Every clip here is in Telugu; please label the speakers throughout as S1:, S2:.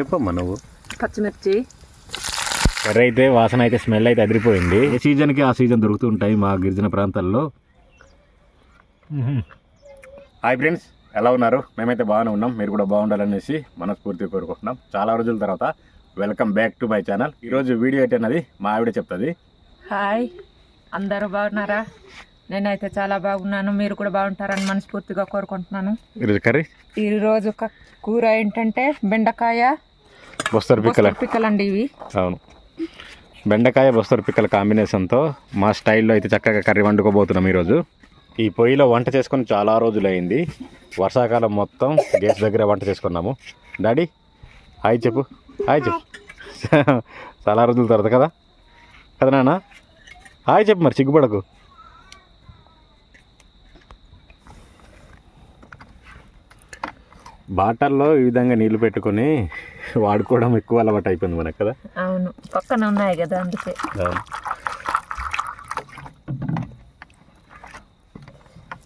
S1: చెప్పమ్మా నువ్వు.
S2: పచ్చిమిర్చి.
S1: కర్రీ అయితే వాసన అయితే స్మెల్ అయితే అదిరిపోయింది. ఏ సీజన్కి ఆ సీజన్ దొరుకుతూ ఉంటాయి మా గిరిజన ప్రాంతాల్లో? హాయ్ ఫ్రెండ్స్ ఎలా ఉన్నారు? మేమైతే బాగానే ఉన్నాం. మీరు కూడా బాగుండాలనేసి మనస్ఫూర్తిగా కోరుకుంటున్నాం. చాలా రోజుల తర్వాత welcome back to my channel. ఈరోజు వీడియో ఏంటి అన్నది మా ఆవిడ చెప్తుంది.
S2: హాయ్ అందరూ బాగున్నారా? నేనైతే చాలా బాగున్నాను. మీరు కూడా బాగుంటారని మనస్ఫూర్తిగా కోరుకుంటున్నాను.
S1: ఈరోజు కర్రీ?
S2: ఈరోజు కూర ఏంటంటే బెండకాయ
S1: బొస్తరు పిక్కల.
S2: పిక్కలండి ఇవి.
S1: అవును. బెండకాయ బొస్తరు పిక్కల కాంబినేషన్తో మా స్టైల్లో అయితే చక్కగా కర్రీ వండుకోబోతున్నాం ఈరోజు. ఈ పొయ్యిలో వంట చేసుకొని చాలా రోజులైంది. వర్షాకాలం మొత్తం గ్యాస్ దగ్గర వంట చేసుకున్నాము. డాడీ హాయ్ చెప్పు. హాయ్ చెప్పు. చాలా రోజుల తర్వాత కదా? కదా నాన్న? హాయ్ చెప్పు మరి సిగ్గుపడకు. బాటల్లో ఈ విధంగా నీళ్ళు పెట్టుకొని వాడుకోవడం ఎక్కువ అలవాటు అయిపోయింది మనకు కదా?
S2: అవును. పక్కన ఉన్నాయి కదా అందుకే.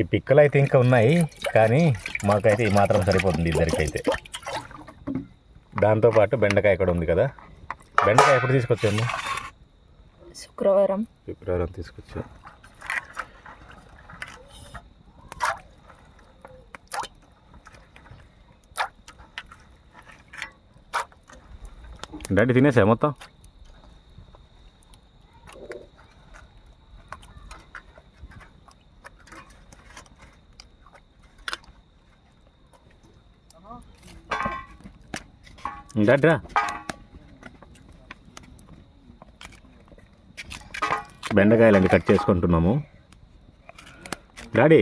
S1: ఈ పిక్కలు అయితే ఇంకా ఉన్నాయి కానీ మాకైతే ఈ మాత్రం సరిపోతుంది ఇద్దరికైతే. దాంతోపాటు బెండకాయ కూడా ఉంది కదా? బెండకాయ ఎప్పుడు తీసుకొచ్చాము
S2: శుక్రవారం.
S1: శుక్రవారం తీసుకొచ్చా డాడీ తినేసా మొత్తం డాడీ రా బెండకాయలండి కట్ చేసుకుంటున్నాము. డాడీ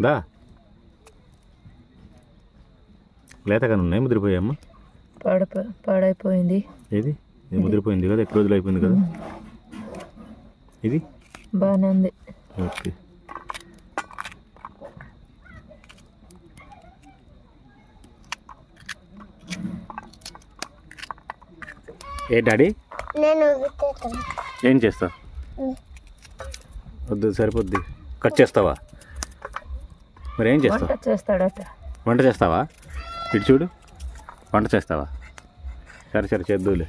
S1: దా. లేతగానే ఉన్నాయి ముదిరిపోయామ్మా
S2: పాడ పాడైపోయింది.
S1: ఏది? ఇది ముదిరిపోయింది కదా ఎక్కువ రోజులు అయిపోయింది కదా? ఇది?
S2: బాగానే ఉంది.
S1: ఓకే. ఏ డాడీ?
S3: నేను
S1: ఏం చేస్తావు వద్దు సరిపోద్ది. కట్ చేస్తావా? మరి ఏం చేస్తావు?
S2: చేస్తాడట
S1: వంట చేస్తావా? ఇటు చూడు. వంట చేస్తావా? సరే సరే చేద్దులే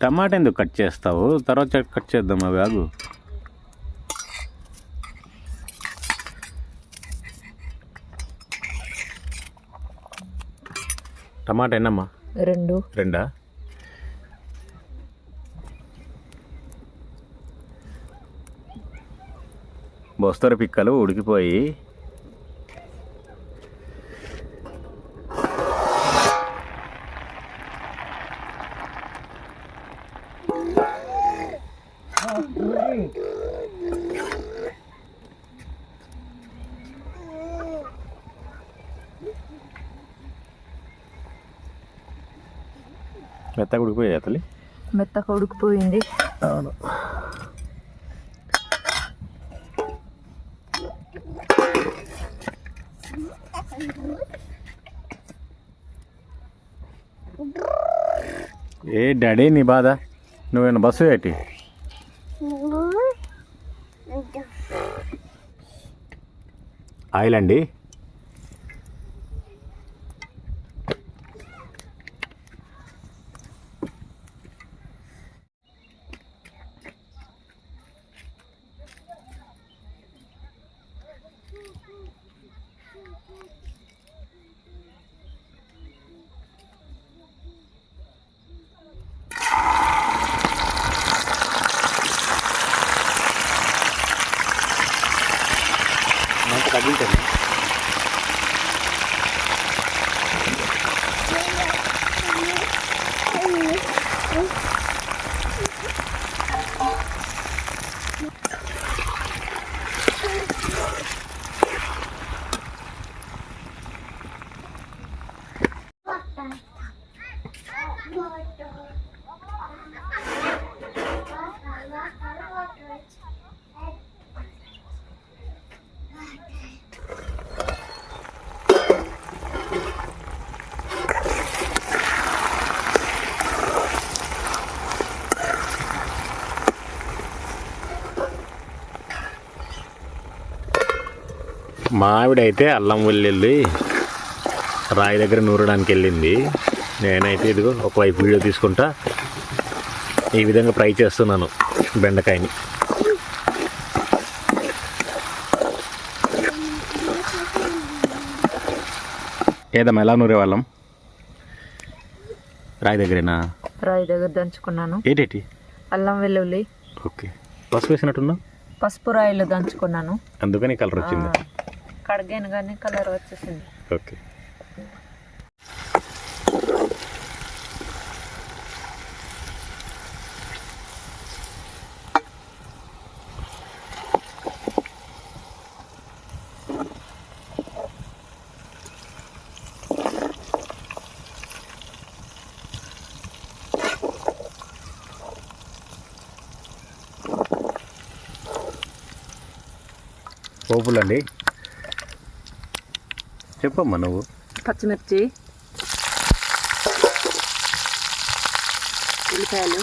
S3: టమాటా
S1: ఎందుకు కట్ చేస్తావు? తర్వాత కట్ చేద్దాం అవి ఆగు టమాటా ఎన్నమ్మా?
S2: రెండు.
S1: రెండా? బొస్తర పిక్కలు ఉడికిపోయి మెత్తగా ఉడికిపోయాయి తల్లి?
S2: మెత్తగా ఉడికిపోయింది.
S1: అవును. ఏ డాడీ నీ బాధ? నువ్వేనా బస్సు ఏంటి? ఆయిల్ అండి? మా ఆవిడ అయితే అల్లం వెల్లుల్లి రాయి దగ్గర నూరడానికి వెళ్ళింది నేనైతే ఇదిగో ఒకవైపు వీడియో తీసుకుంటా. ఈ విధంగా ఫ్రై చేస్తున్నాను బెండకాయని. ఏదమ్మా ఎలా నూరే వాళ్ళం? రాయి దగ్గరేనా?
S2: రాయి దగ్గర దంచుకున్నాను.
S1: ఏంటేటి?
S2: అల్లం వెల్లుల్లి.
S1: ఓకే. పసుపు వేసినట్టున్నావు?
S2: పసుపు రాయిలు దంచుకున్నాను.
S1: అందుకని కలర్ వచ్చింది.
S2: కడిగాను కానీ కలర్ వచ్చేసింది.
S1: ఓకే. పోపులండి. చెప్పమ్మా నువ్వు.
S2: పచ్చిమిర్చి ఉల్లిపాయలు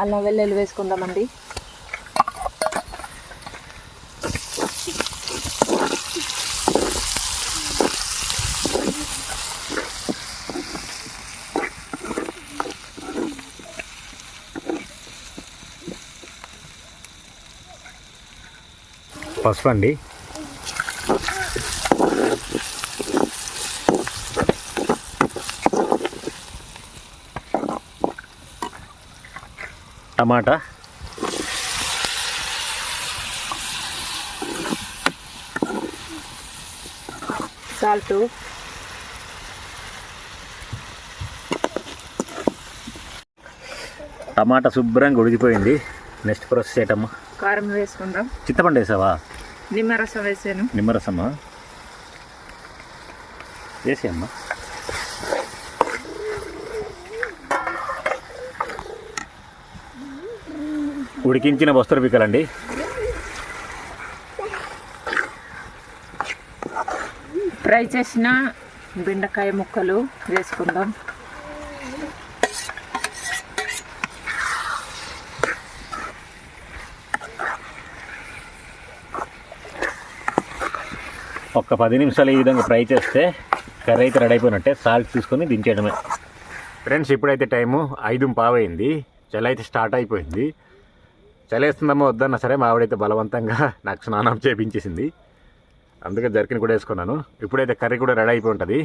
S2: అల్లం వెల్లుల్లి వేసుకుందామండి.
S1: పసుపు అండి. టమాటా.
S2: సాల్ట్.
S1: టమాటా శుభ్రంగా ఉడికిపోయింది. నెక్స్ట్ ప్రాసెస్ ఏంటమ్మా?
S2: కారం వేసుకుందాం.
S1: చింతపండు వేసావా?
S2: నిమ్మరసం వేసాను.
S1: నిమ్మరసమా? వేసి ఉడికించిన బస్తరు పిక్కలండి.
S2: ఫ్రై చేసిన బెండకాయ ముక్కలు వేసుకుందాం.
S1: ఒక్క పది నిమిషాలు ఈ విధంగా ఫ్రై చేస్తే కర్రీ అయితే రెడీ అయిపోయినట్టే సాల్ట్ తీసుకొని దించేయడమే. ఫ్రెండ్స్ ఇప్పుడైతే టైము ఐదు పావైంది. చలి అయితే స్టార్ట్ అయిపోయింది. చలేస్తుందమ్మో వద్దన్నా సరే మా ఆవిడైతే బలవంతంగా నాకు స్నానం చేపించేసింది. అందుకే జర్కిన్ కూడా వేసుకున్నాను. ఇప్పుడైతే కర్రీ కూడా రెడీ అయిపోయి ఉంటుంది.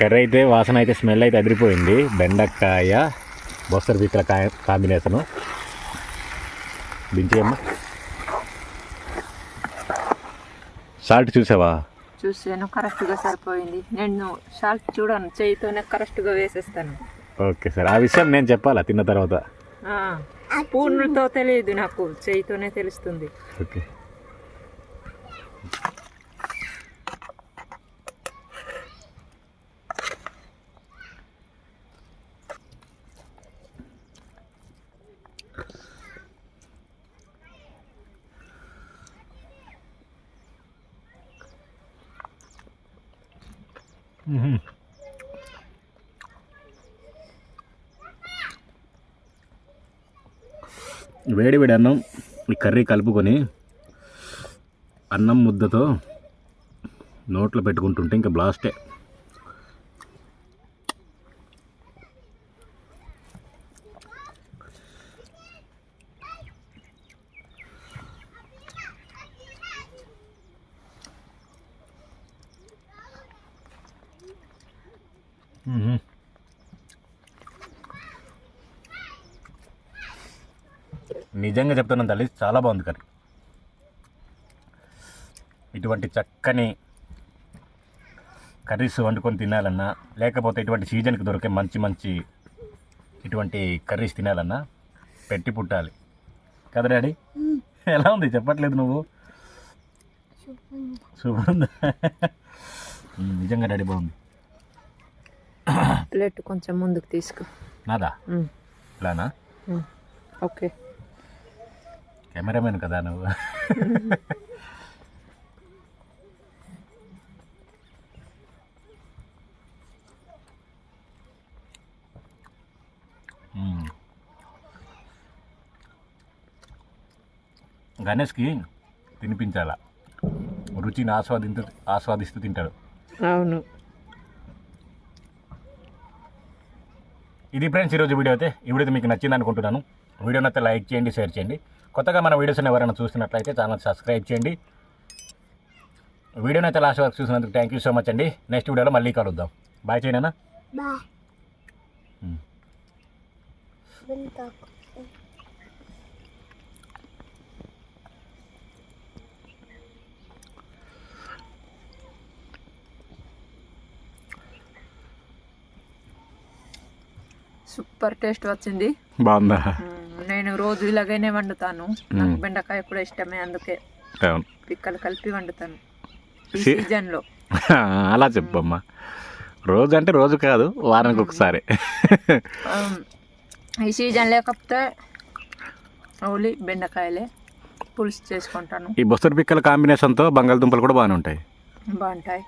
S1: కర్రీ అయితే వాసన అయితే స్మెల్ అయితే అదిరిపోయింది. బెండకాయ బొస్తరు బిక్కల కాయ కాంబినేషను. దించేయమ్మా. సాల్ట్ చూసావా?
S2: చూసాను కరెక్ట్గా సరిపోయింది. నేను సాల్ట్ చూడను చేయితోనే కరెక్ట్గా వేసేస్తాను.
S1: Okay sir. ఆ విషయం నేను చెప్పాలా తిన్న తర్వాత?
S2: ఆ, స్పూన్లతో తెలియదు నాకు చేయితోనే తెలుస్తుంది.
S1: ఓకే. మ్మ్. వేడి వేడి అన్నం ఈ కర్రీ కలుపుకొని అన్నం ముద్దతో నోట్లో పెట్టుకుంటుంటే ఇంకా బ్లాస్టే మ్మ్. నిజంగా చెప్తున్నాను తల్లి చాలా బాగుంది కర్రీ ఇటువంటి చక్కని కర్రీస్ వండుకొని తినాలన్నా లేకపోతే ఇటువంటి సీజన్కి దొరికే మంచి మంచి ఇటువంటి కర్రీస్ తినాలన్నా పెట్టి పుట్టాలి. కదా డాడీ? ఎలా ఉంది? చెప్పట్లేదు నువ్వు. సూపర్. ఉందా నిజంగా డాడీ బాగుంది.
S2: ప్లేట్ కొంచెం ముందుకు తీసుకో.
S1: నాదా? ఇలానా.
S2: ఓకే.
S1: కెమెరామెన్ కదా నువ్వు. గణేష్కి తినిపించాల. రుచిని ఆస్వాదించు ఆస్వాదిస్తూ తింటాడు.
S2: అవును.
S1: ఇది ఫ్రెండ్స్ ఈరోజు వీడియో అయితే ఈ వీడియో మీకు నచ్చింది అనుకుంటున్నాను. వీడియోని అయితే లైక్ చేయండి షేర్ చేయండి. కొత్తగా మన వీడియోస్ ఎవరైనా చూస్తున్నట్లయితే ఛానల్ సబ్స్క్రైబ్ చేయండి. వీడియోని అయితే లాస్ట్ వరకు చూసినందుకు థ్యాంక్ యూ సో మచ్ అండి. నెక్స్ట్ వీడియోలో మళ్ళీ కలుద్దాం. బాయ్ చేయనా
S2: సూపర్ టేస్ట్ వచ్చింది.
S1: బాగుందా?
S2: నేను రోజు ఇలాగైనే వండుతాను. నాకు బెండకాయ కూడా ఇష్టమే అందుకే పిక్కలు కలిపి వండుతాను. ఈ
S1: సి-
S2: సీజన్లో.
S1: అలా చెప్పమ్మా. రోజు అంటే రోజు కాదు వారానికి ఒకసారి.
S2: ఈ సీజన్ లేకపోతే ఓన్లీ బెండకాయలే పులుసు చేసుకుంటాను.
S1: ఈ బొస్తరు పిక్కల కాంబినేషన్తో బంగాళదుంపలు కూడా బాగానే ఉంటాయి.
S2: బాగుంటాయి.